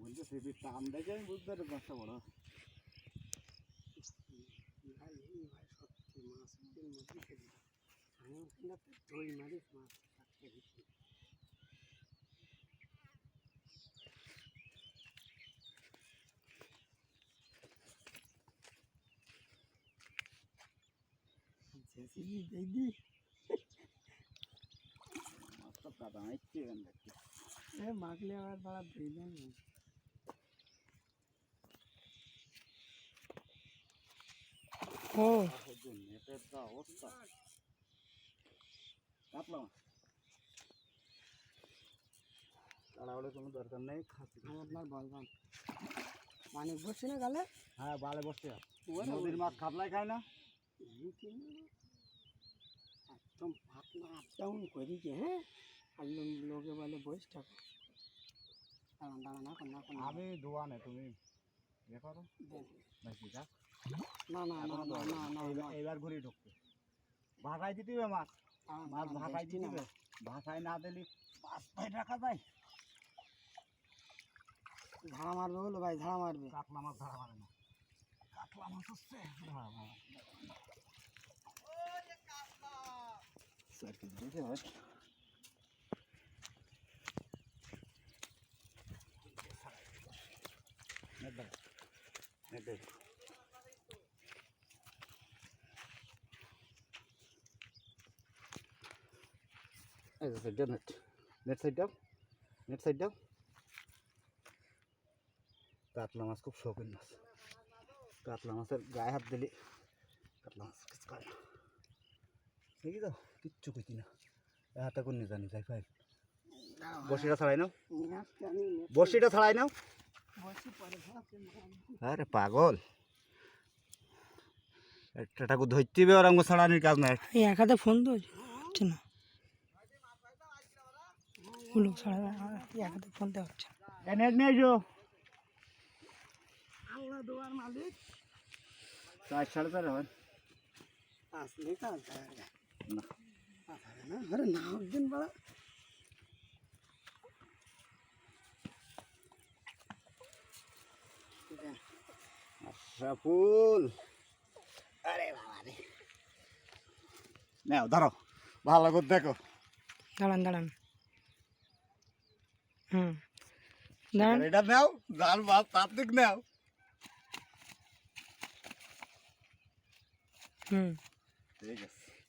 বলতে সেটি টান দেখে আমি বুঝতে পারি মাছটা বড়। মাছ দিদি মাছটা এ মাগলে আবার বাড়া ধুই দেন ও সহ্য নেটের যা অবস্থা কাতলা মাছ তাড়াহুড়ো কোনো দরকার নেই খাচ্ছি আমি আপনার বলবাম মানে বসছি না গালে হ্যাঁ বালে বসছে ওরে নদীর মাছ খাতলাই খায় না একদম পাতলা আপ ডাউন করি যে হ্যাঁ আর লো- লোকে বলে বসে থাকো দাঁড়ান দাঁড়ান এখন না এখন আমি দোয়ানে তুমি ইয়ে করো দেন। নাকি যা না না না না না না এবার ঘুরে ঢুকতে ভাষায় দিতে হবে মাছ। মাছ ভাষায় দিতে হবে। ভাষায় না দিলে ভাই রাখা যায়। ধারা মারবে বলো ভাই ধারা মারবে। কাতলা মাছ ধরা মানে না। কাতলা মাছ হচ্ছে স্যার কি দিতে হয় দাও এই যে সাইড দাও নেট নেট সাইড দাও নেট সাইড দাও কাতলা মাছ খুব শৌখিন মাছ কাতলা মাছের গায়ে হাত দিলে কাতলা মাছ কিছু করে না দেখি তো কিচ্ছু কিছু না এ হাতে কোন জানি যাই ফাইল দাঁড়াও, বসিটা ছাড়াই নাও নিয়ে আসছি আমি নিয়ে বসিটা ছাড়াই নাও বসি পরে ভাবছি মারবো। আরে পাগল একটা ঠাকুর ধরতে হবে ওরকম ছাড়ানির কাজ নাই এই এক হাতে ফোন তো হচ্ছে না লোক ছাড়া এক হাতে ফোন দেওয়া হচ্ছে নেট নিয়ে এসো। আল্লাহ দোয়ার মালিক। চার সাড়ে চার আসলে কাজ না। না। আরে না একদিন বড়। আশরাফুল। আরে বাবা রে। নাও ধরো ভালো করে দেখো। দাঁড়ান দাঁড়ান। হুম। এটা নাও জাল মাছ তাত্ত্বিক নাও। হুম। ঠিক আছে।